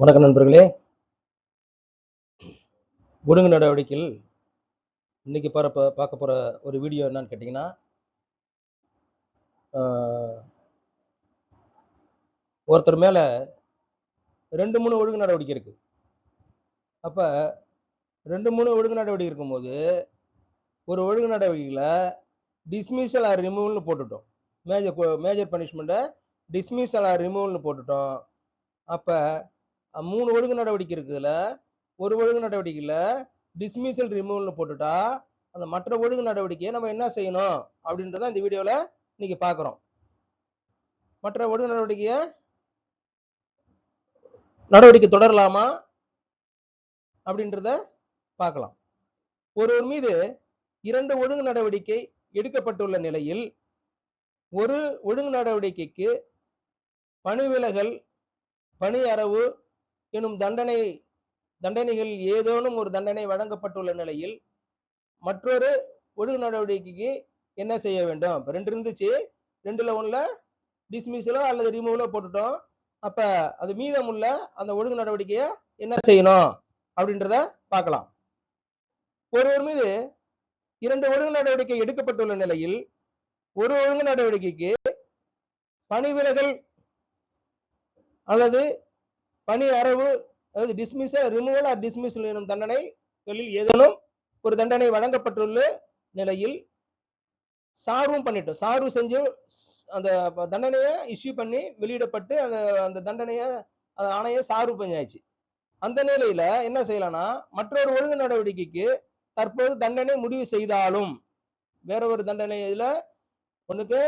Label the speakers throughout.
Speaker 1: வணக்கம் நண்பர்களே. ஒழுங்கு நடவடிக்கையில் இன்னைக்கு பார்ப்ப பார்க்க போகிற ஒரு வீடியோ என்னன்னு கேட்டிங்கன்னா ஒருத்தர் மேலே ரெண்டு மூணு ஒழுங்கு நடவடிக்கை இருக்கு. அப்போ ரெண்டு மூணு ஒழுங்கு நடவடிக்கை இருக்கும்போது ஒரு ஒழுங்கு நடவடிக்கையில் டிஸ்மிஸல் ஆர் ரிமூவல்னு போட்டுட்டோம். மேஜர் மேஜர் பனிஷ்மெண்ட்டை டிஸ்மிஸல் ஆர் ரிமூவல்னு போட்டுட்டோம். அப்போ மூணு ஒழுங்கு நடவடிக்கை இருக்குதுல. ஒரு ஒழுங்கு நடவடிக்கையில் டிஸ்மிசல் ரிமூவல்னு போட்டுட்டா அந்த மற்ற ஒழுங்கு நடவடிக்கையை நம்ம என்ன செய்யணும்? அப்படின்றத இந்த வீடியோவில் இன்னைக்கு பார்க்குறோம் மற்ற ஒழுங்கு நடவடிக்கையை நடவடிக்கை தொடரலாமா? அப்படின்றத பார்க்கலாம் ஒருவர் மீது இரண்டு ஒழுங்கு நடவடிக்கை எடுக்கப்பட்டுள்ள நிலையில் ஒரு ஒழுங்கு நடவடிக்கைக்கு பணிவிலகல் பணி அரவு எனும் தண்டனை தண்டனைகள் ஏதேனும் ஒரு தண்டனை வழங்கப்பட்டுள்ள நிலையில் மற்றொரு ஒழுங்கு நடவடிக்கைக்கு என்ன செய்ய வேண்டும்? இப்போ ரெண்டு இருந்துச்சு. ரெண்டுல ஒன்றில் டிஸ்மிஸலோ அல்லது ரிமூவலோ போட்டுட்டோம். அப்ப அது மீதமுள்ள அந்த ஒழுங்கு நடவடிக்கையை என்ன செய்யணும்? அப்படின்றத பார்க்கலாம். ஒருவர் மீது இரண்டு ஒழுங்கு நடவடிக்கை எடுக்கப்பட்டுள்ள நிலையில் ஒரு ஒழுங்கு நடவடிக்கைக்கு பணி விலகல் அல்லது பணி அறவு அதாவது டிஸ்மிஸ் ரிமூவல் ஆர் டிஸ்மிஸ் எனும் தண்டனைகளில் ஏதேனும் ஒரு தண்டனை வழங்கப்பட்டுள்ள நிலையில் சார்வும் பண்ணிட்டோம். சார்வு செஞ்சு அந்த தண்டனையை இஷ்யூ பண்ணி வெளியிடப்பட்டு அந்த அந்த தண்டனையை அந்த ஆணையை சார்வு பண்ணியாச்சு. அந்த நிலையில என்ன செய்யலாம்னா மற்றொரு ஒழுங்கு நடவடிக்கைக்கு தற்போது தண்டனை முடிவு செய்தாலும் வேற ஒரு தண்டனை இதுல ஒன்றுக்கு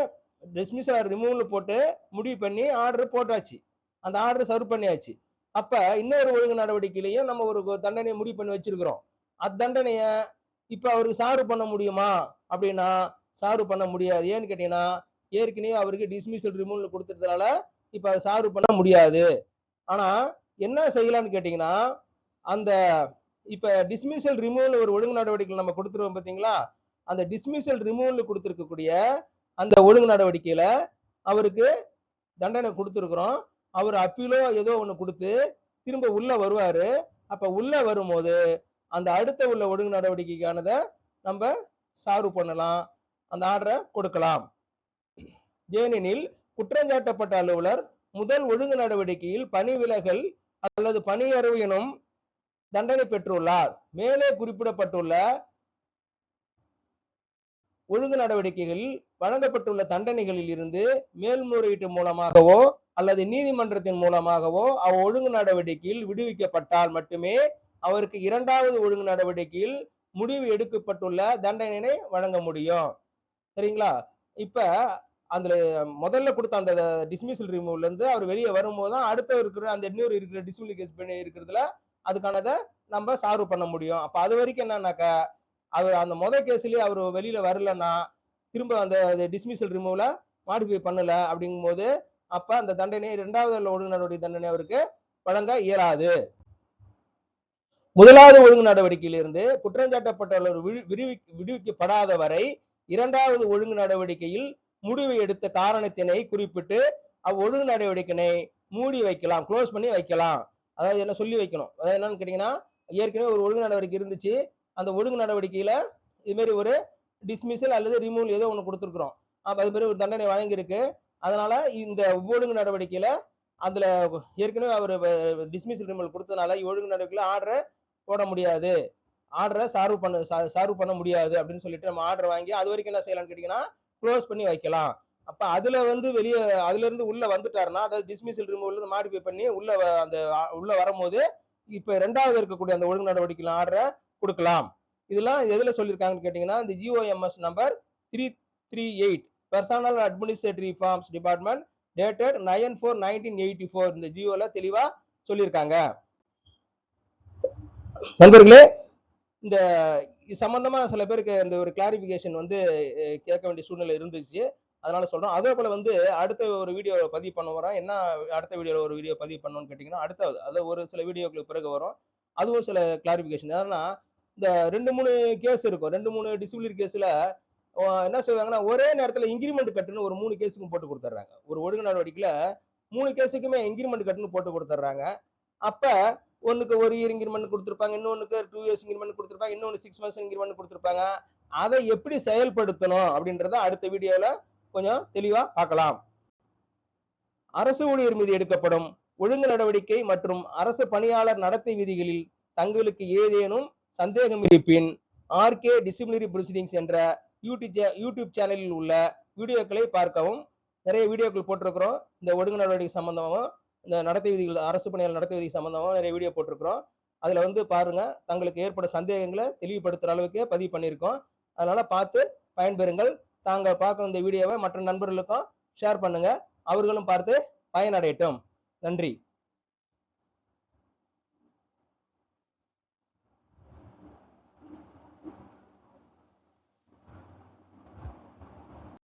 Speaker 1: டிஸ்மிஸ் ஆர் ரிமூவல் போட்டு முடிவு பண்ணி ஆர்டர் போட்டாச்சு. அந்த ஆர்டர் சர்வ் பண்ணியாச்சு. அப்ப இன்னொரு ஒழுங்கு நடவடிக்கையிலையும் நம்ம ஒரு தண்டனையை முடிவு பண்ணி வச்சிருக்கிறோம். அத்தண்டனைய இப்ப அவருக்கு சாறு பண்ண முடியுமா? அப்படின்னா சாறு பண்ண முடியாது. ஏன்னு கேட்டீங்கன்னா ஏற்கனவே அவருக்கு டிஸ்மிசல் ரிமூவல் கொடுத்ததுனால இப்ப அதை சாறு பண்ண முடியாது. ஆனா என்ன செய்யலாம்னு கேட்டீங்கன்னா அந்த இப்ப டிஸ்மிசல் ரிமூவல் ஒரு ஒழுங்கு நடவடிக்கை நம்ம கொடுத்துருவோம் பாத்தீங்களா? அந்த டிஸ்மிசல் ரிமூவல் கொடுத்துருக்கக்கூடிய அந்த ஒழுங்கு நடவடிக்கையில அவருக்கு தண்டனை கொடுத்துருக்குறோம். அவர் அப்பீலோ ஏதோ ஒன்று கொடுத்து திரும்ப உள்ள வருவாரு. அப்ப உள்ள வரும்போது அந்த அடுத்த உள்ள ஒழுங்கு நடவடிக்கைக்கானதை நம்ம சார்வ் பண்ணலாம். அந்த ஆர்டரை கொடுக்கலாம். ஏனெனில் குற்றஞ்சாட்டப்பட்ட அலுவலர் முதல் ஒழுங்கு நடவடிக்கையில் பணி விலகல் அல்லது பணி எனும் தண்டனை பெற்றுள்ளார். மேலே குறிப்பிடப்பட்டுள்ள ஒழுங்கு நடவடிக்கைகளில் வழங்கப்பட்டுள்ள தண்டனைகளில் இருந்து மேல்முறையீட்டு மூலமாகவோ அல்லது நீதிமன்றத்தின் மூலமாகவோ அவ் ஒழுங்கு நடவடிக்கையில் விடுவிக்கப்பட்டால் மட்டுமே அவருக்கு இரண்டாவது ஒழுங்கு நடவடிக்கையில் முடிவு எடுக்கப்பட்டுள்ள தண்டனையை வழங்க முடியும். சரிங்களா? இப்ப அதுல முதல்ல கொடுத்த அந்த டிஸ்மிசல் ரிமூவ்ல இருந்து அவர் வெளியே வரும்போது தான் அடுத்த இருக்கிற அந்த இன்னொரு இருக்கிற டிஸ்மில் கேஸ் பண்ணி இருக்கிறதுல அதுக்கானதை நம்ம சார்வ் பண்ண முடியும். அப்ப அது வரைக்கும் என்னன்னாக்கா அவர் அந்த முதல் கேஸ்லயே அவர் வெளியில வரலன்னா திரும்ப அந்த டிஸ்மிசல் ரிமூவ்ல மாடிஃபை பண்ணல அப்படிங்கும்போது அப்ப அந்த தண்டனை இரண்டாவது ஒழுங்கு நடவடிக்கை தண்டனை அவருக்கு வழங்க இயலாது. முதலாவது ஒழுங்கு நடவடிக்கையிலிருந்து குற்றஞ்சாட்டப்பட்டவர் விடு- விடுவி- விடுவிக்கப்படாத வரை இரண்டாவது ஒழுங்கு நடவடிக்கையில் முடிவு எடுத்த காரணத்தினை குறிப்பிட்டு அவ்வொழுங்கு நடவடிக்கையினை மூடி வைக்கலாம் க்ளோஸ் பண்ணி வைக்கலாம். அதாவது என்ன சொல்லி வைக்கணும்? அதாவது என்னன்னு கேட்டீங்கன்னா ஏற்கனவே ஒரு ஒழுங்கு நடவடிக்கை இருந்துச்சு. அந்த ஒழுங்கு நடவடிக்கையில இது மாதிரி ஒரு டிஸ்மிசல் அல்லது ரிமூவல் ஏதோ ஒன்று கொடுத்துருக்குறோம். அப்போ அது மாதிரி ஒரு தண்டனை வழங்கியிருக்கு. அதனால இந்த ஒழுங்கு நடவடிக்கையில அதுல ஏற்கனவே அவர் டிஸ்மிஸ் ரிமல் கொடுத்ததுனால ஒழுங்கு நடவடிக்கையில ஆர்டரை போட முடியாது. ஆர்டரை சார்வ் பண்ண சார்வ் பண்ண முடியாது அப்படின்னு சொல்லிட்டு நம்ம ஆர்டர் வாங்கி அது வரைக்கும் என்ன செய்யலாம்னு கேட்டீங்கன்னா க்ளோஸ் பண்ணி வைக்கலாம். அப்ப அதுல வந்து வெளியே அதுல இருந்து உள்ள வந்துட்டாருன்னா அதாவது டிஸ்மிசல் ரிமூவல் இருந்து மாடிஃபை பண்ணி உள்ள அந்த உள்ள வரும்போது இப்ப ரெண்டாவது இருக்கக்கூடிய அந்த ஒழுங்கு நடவடிக்கையில் ஆர்டரை கொடுக்கலாம். இதெல்லாம் எதுல சொல்லியிருக்காங்கன்னு கேட்டீங்கன்னா இந்த GOMS number three three eight personal administrative forms department dated nine four nineteen eighty four இந்த ஜியோல தெளிவா சொல்லியிருக்காங்க. நண்பர்களே இந்த இது சம்பந்தமா சில பேருக்கு இந்த ஒரு கிளாரிபிகேஷன் வந்து கேட்க வேண்டிய சூழ்நிலை இருந்துச்சு. அதனால சொல்றோம். அதே போல வந்து அடுத்த ஒரு வீடியோ பதிவு பண்ண வரோம் என்ன அடுத்த வீடியோல ஒரு வீடியோ பதிவு பண்ணணும்னு கேட்டீங்கன்னா அடுத்த அது ஒரு சில வீடியோக்களுக்கு பிறகு வரும். அதுவும் சில கிளாரிபிகேஷன் ஏன்னா இந்த ரெண்டு மூணு கேஸ் இருக்கும். ரெண்டு மூணு டிசிப்ளினரி கேஸ்ல என்ன செய்வாங்கன்னா ஒரே நேரத்துல இன்கிரிமெண்ட் கட்டுன்னு ஒரு மூணு கேஸுக்கும் போட்டு கொடுத்துட்றாங்க ஒரு ஒழுங்கு நடவடிக்கையில் மூணு கேஸுக்குமே இன்கிரிமெண்ட் கட்டுன்னு போட்டு கொடுத்துட்றாங்க அப்ப ஒண்ணுக்கு ஒரு இயர் இன்கிரிமெண்ட் கொடுத்துருப்பாங்க இன்னொன்னுக்கு டூ இயர்ஸ் இன்கிரிமெண்ட் கொடுத்துருப்பாங்க இன்னொன்னு சிக்ஸ் மந்த்ஸ் இன்கிரிமெண்ட் கொடுத்துருப்பாங்க. அதை எப்படி செயல்படுத்தணும் அப்படின்றத அடுத்த வீடியோல கொஞ்சம் தெளிவா பார்க்கலாம். அரசு ஊழியர் மீது எடுக்கப்படும் ஒழுங்கு நடவடிக்கை மற்றும் அரசு பணியாளர் நடத்தை விதிகளில் தங்களுக்கு ஏதேனும் சந்தேகம் இருப்பின் ஆர்கே டிசிப்ளினரி ப்ரொசீடிங்ஸ் என்ற யூடியூப் சே- யூடியூப் சேனலில் உள்ள வீடியோக்களை பார்க்கவும். நிறைய வீடியோக்கள் போட்டிருக்கிறோம். இந்த ஒழுங்கு நடவடிக்கை சம்பந்தமாகவும் இந்த நடத்தை விதிகள் அரசு பணியாளர் நடத்தை விதி சம்பந்தமாகவும் நிறைய வீடியோ போட்டிருக்கிறோம். அதில் வந்து பாருங்கள் தங்களுக்கு ஏற்படும் சந்தேகங்களை தெளிவுபடுத்துகிற அளவுக்கு பதிவு பண்ணியிருக்கோம். அதனால் பார்த்து பயன்பெறுங்கள். தாங்கள் பார்க்குற இந்த வீடியோவை மற்ற நண்பர்களுக்கும் ஷேர் பண்ணுங்கள் அவர்களும் பார்த்து பயனடையட்டும். நன்றி.